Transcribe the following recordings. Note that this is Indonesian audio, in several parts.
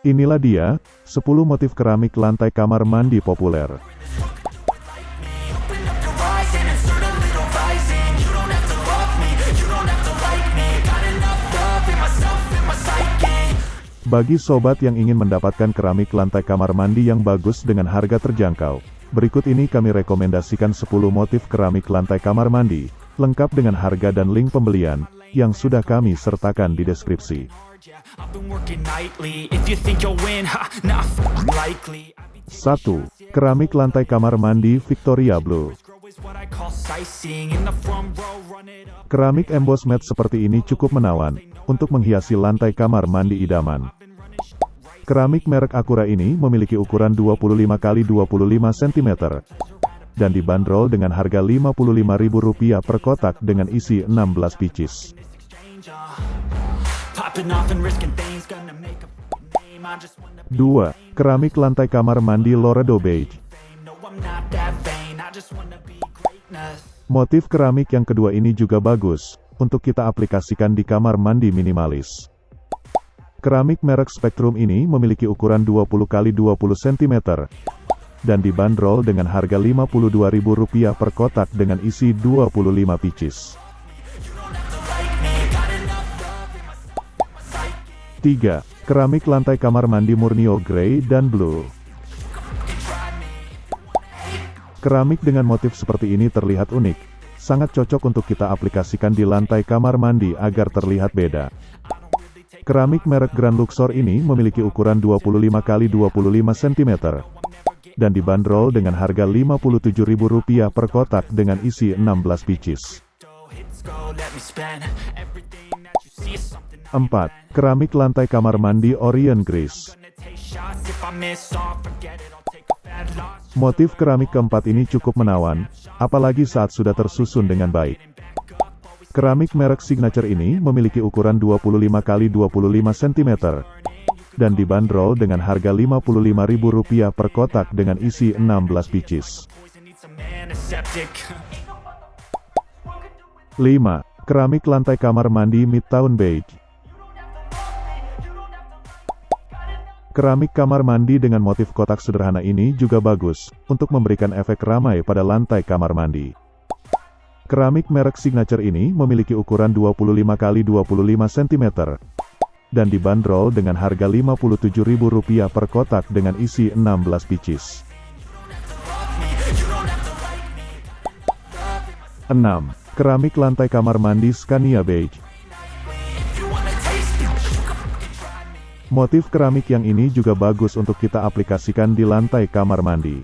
Inilah dia, 10 motif keramik lantai kamar mandi populer. Bagi sobat yang ingin mendapatkan keramik lantai kamar mandi yang bagus dengan harga terjangkau, berikut ini kami rekomendasikan 10 motif keramik lantai kamar mandi, lengkap dengan harga dan link pembelian, yang sudah kami sertakan di deskripsi. Hard, yeah, I've been working nightly. If you think you'll win, ha, not f- likely. I be 1. Keramik lantai kamar mandi Victoria Blue. Keramik emboss matte seperti ini cukup menawan, untuk menghiasi lantai kamar mandi idaman. Keramik merek Acura ini memiliki ukuran 25 x 25 cm dan dibanderol dengan harga Rp55.000 per kotak dengan isi 16 pieces. 2. Keramik lantai kamar mandi Loredo Beige. Motif keramik yang kedua ini juga bagus, untuk kita aplikasikan di kamar mandi minimalis. Keramik merek Spectrum ini memiliki ukuran 20 x 20 cm, dan dibanderol dengan harga Rp52.000 per kotak dengan isi 25 pieces. 3. Keramik lantai kamar mandi Murnio Grey dan Blue. Keramik dengan motif seperti ini terlihat unik, sangat cocok untuk kita aplikasikan di lantai kamar mandi agar terlihat beda. Keramik merek Grand Luxor ini memiliki ukuran 25 x 25 cm dan dibanderol dengan harga Rp57.000 per kotak dengan isi 16 pieces. Dough hits go, let me spend everything that you see is something I 4. Keramik lantai kamar mandi fat loss. Motif keramik keempat ini cukup menawan, apalagi saat sudah tersusun dengan baik. Keramik merek signature ini memiliki ukuran 25 x 25 cm dan dibanderol dengan harga Rp55.000 per kotak dengan isi 16 pieces. Poison needs some antiseptic. 5. Keramik lantai kamar mandi Midtown Beige. Keramik kamar mandi dengan motif kotak sederhana ini juga bagus, untuk memberikan efek ramai pada lantai kamar mandi. Keramik merek signature ini memiliki ukuran 25 x 25 cm, dan dibanderol dengan harga Rp57.000 per kotak dengan isi 16 pieces. 6. Keramik lantai kamar mandi Scania Beige. Motif keramik yang ini juga bagus untuk kita aplikasikan di lantai kamar mandi.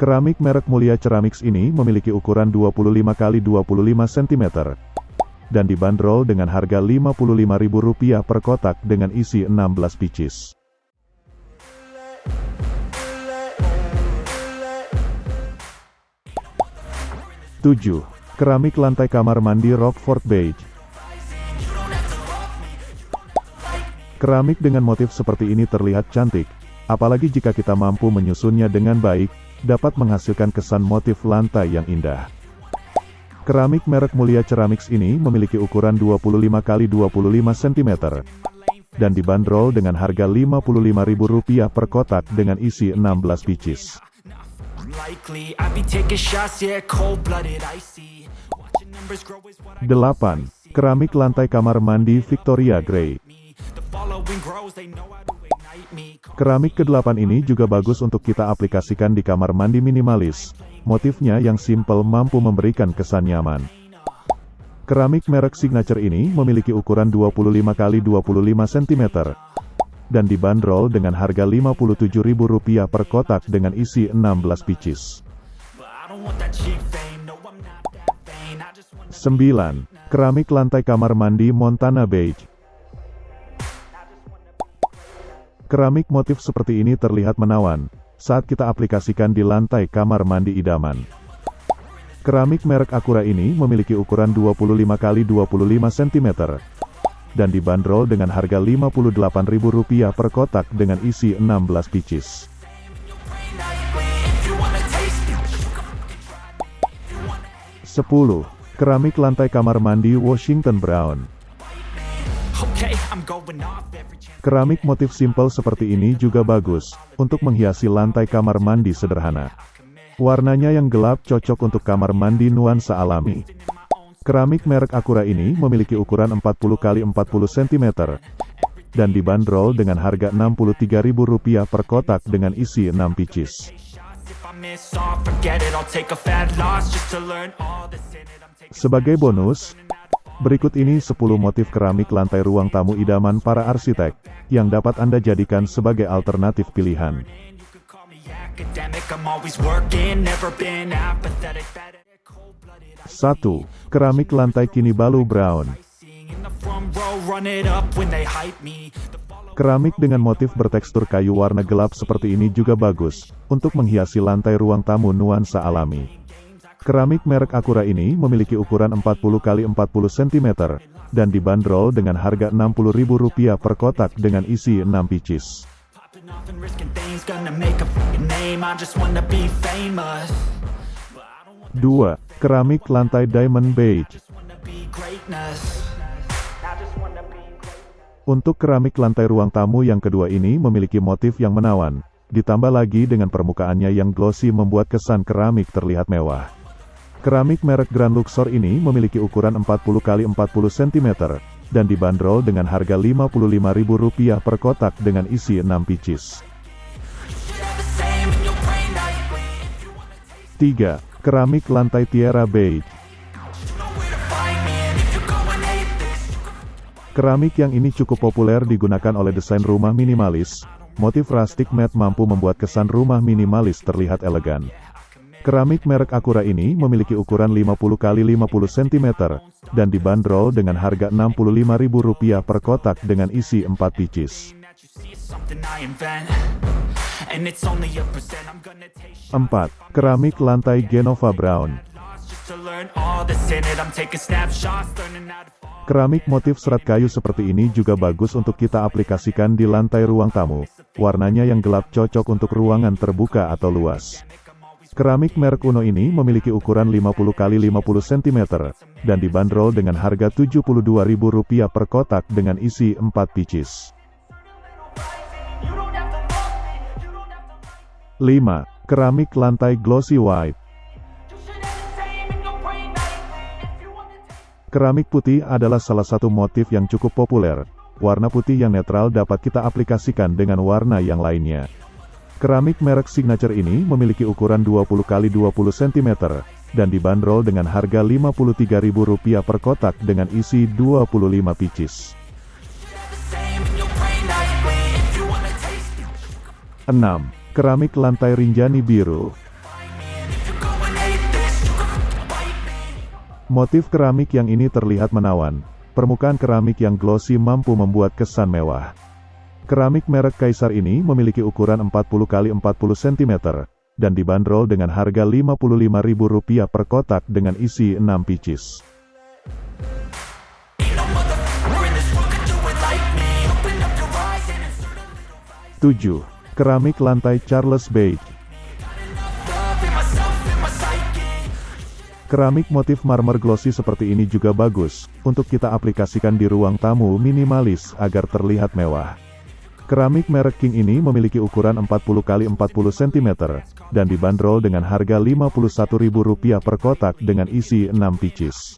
Keramik merek Mulia Ceramics ini memiliki ukuran 25 x 25 cm dan dibanderol dengan harga Rp55.000 per kotak dengan isi 16 pieces. Tujuh, Keramik lantai kamar mandi Rockford Beige. Keramik dengan motif seperti ini terlihat cantik, apalagi jika kita mampu menyusunnya dengan baik, dapat menghasilkan kesan motif lantai yang indah. Keramik merek Mulia Ceramics ini memiliki ukuran 25 x 25 cm dan dibanderol dengan harga Rp55.000 per kotak dengan isi 16 pieces. 8. Keramik lantai kamar mandi Victoria Grey. Keramik ke-8 ini juga bagus untuk kita aplikasikan di kamar mandi minimalis. Motifnya yang simple mampu memberikan kesan nyaman. Keramik merek signature ini memiliki ukuran 25 x 25 cm dan dibanderol dengan harga Rp57.000 per kotak dengan isi 16 pieces. But I don't want that cheap fame. No, I'm not that vain. I just wanna 9. Keramik lantai kamar mandi Montana Beige. Keramik motif seperti ini terlihat menawan saat kita aplikasikan di lantai kamar mandi idaman. Keramik merek Acura ini memiliki ukuran 25 x 25 cm dan dibanderol dengan harga Rp58.000 per kotak dengan isi 16 pieces. 10. Keramik lantai kamar mandi Washington Brown. Keramik motif simpel seperti ini juga bagus, untuk menghiasi lantai kamar mandi sederhana. Warnanya yang gelap cocok untuk kamar mandi nuansa alami. Keramik merek Akura ini memiliki ukuran 40 x 40 cm, dan dibanderol dengan harga Rp63.000 per kotak dengan isi 6 pieces. If I miss all, forget it. I'll take a fat loss just to learn all that's in it. I'm taking Sebagai bonus, berikut ini 10 motif keramik lantai ruang tamu idaman para arsitek, yang dapat Anda jadikan sebagai alternatif pilihan. 1. Keramik lantai Brown me. The follow Keramik dengan motif bertekstur kayu warna gelap seperti ini juga bagus, untuk menghiasi lantai ruang tamu nuansa alami. Keramik merek Akura ini memiliki ukuran 40 x 40 cm, dan dibanderol dengan harga Rp60.000 per kotak dengan isi 6 pieces. popping off and risking things, gonna make a fucking name. I just wanna be famous. But I don't 2. Keramik lantai Diamond Beige. Untuk keramik lantai ruang tamu yang kedua ini memiliki motif yang menawan, ditambah lagi dengan permukaannya yang glossy membuat kesan keramik terlihat mewah. Keramik merek Grand Luxor ini memiliki ukuran 40 x 40 cm, dan dibanderol dengan harga Rp55.000 per kotak dengan isi 6 pieces. Shit are the same in your brain nightly. If you wanna 3. Keramik lantai Tierra can Keramik yang ini cukup populer digunakan oleh desain rumah minimalis. Motif rustic matte mampu membuat kesan rumah minimalis terlihat elegan. Keramik merek Akura ini memiliki ukuran 50 x 50 cm, dan dibanderol dengan harga Rp65.000 per kotak dengan isi 4 pieces. that you see is something I invent. And it's only a percent. I'm gonna take shit 4. Keramik lantai Genova Brown. Keramik motif serat kayu seperti ini juga bagus untuk kita aplikasikan di lantai ruang tamu. Warnanya yang gelap cocok untuk ruangan terbuka atau luas. Keramik merek Uno ini memiliki ukuran 50 x 50 cm, dan dibanderol dengan harga Rp72.000 per kotak dengan isi 4 pieces. 5. Keramik lantai glossy white Keramik putih adalah salah satu motif yang cukup populer. Warna putih yang netral dapat kita aplikasikan dengan warna yang lainnya. Keramik merek signature ini memiliki ukuran 20 x 20 cm, dan dibanderol dengan harga Rp53.000 per kotak dengan isi 25 pieces. Same in your brain nightly. If you wanna taste it, 6. Keramik lantai Rinjani Biru. Motif keramik yang ini terlihat menawan. Permukaan keramik yang glossy mampu membuat kesan mewah. Keramik merek Kaisar ini memiliki ukuran 40 x 40 cm, dan dibanderol dengan harga Rp55.000 per kotak dengan isi 6 pieces. Ain't no motherfucker in this world could do it like me. Open up your eyes and insert a 7. Keramik lantai Charles Beige. Keramik motif marmer glossy seperti ini juga bagus, untuk kita aplikasikan di ruang tamu minimalis agar terlihat mewah. Keramik merek King ini memiliki ukuran 40 x 40 cm, dan dibanderol dengan harga Rp51.000 per kotak dengan isi 6 pieces.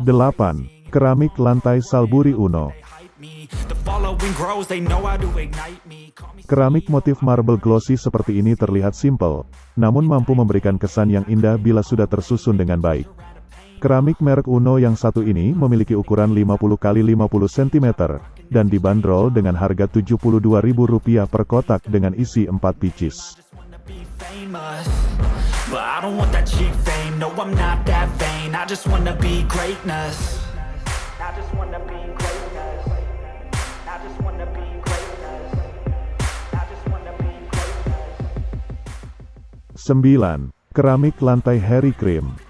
8. Keramik lantai Salburi Uno Keramik motif marble glossy seperti ini terlihat simple, namun mampu memberikan kesan yang indah bila sudah tersusun dengan baik. Keramik merek Uno yang satu ini memiliki ukuran 50 x 50 cm, dan dibanderol dengan harga Rp72.000 per kotak dengan isi 4 pieces. 9. Keramik lantai Harry Cream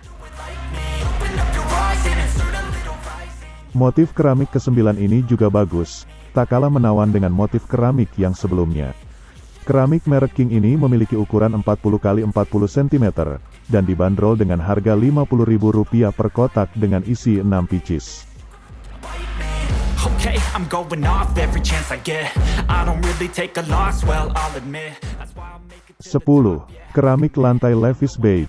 Motif keramik ke-9 ini juga bagus, tak kalah menawan dengan motif keramik yang sebelumnya. Keramik merek King ini memiliki ukuran 40 x 40 cm, dan dibanderol dengan harga Rp50.000 per kotak dengan isi 6 pieces. Okay, I'm going off every chance I get. I don't really take a loss, well, I'll admit. That's why I'm making 10. Keramik lantai Levis Beige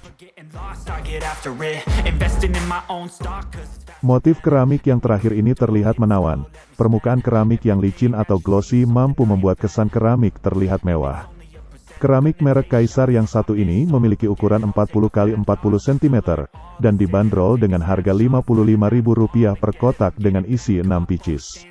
Motif keramik yang terakhir ini terlihat menawan. Permukaan keramik yang licin atau glossy mampu membuat kesan keramik terlihat mewah. Keramik merek Kaisar yang satu ini memiliki ukuran 40 x 40 cm dan dibanderol dengan harga Rp55.000 per kotak dengan isi 6 pieces.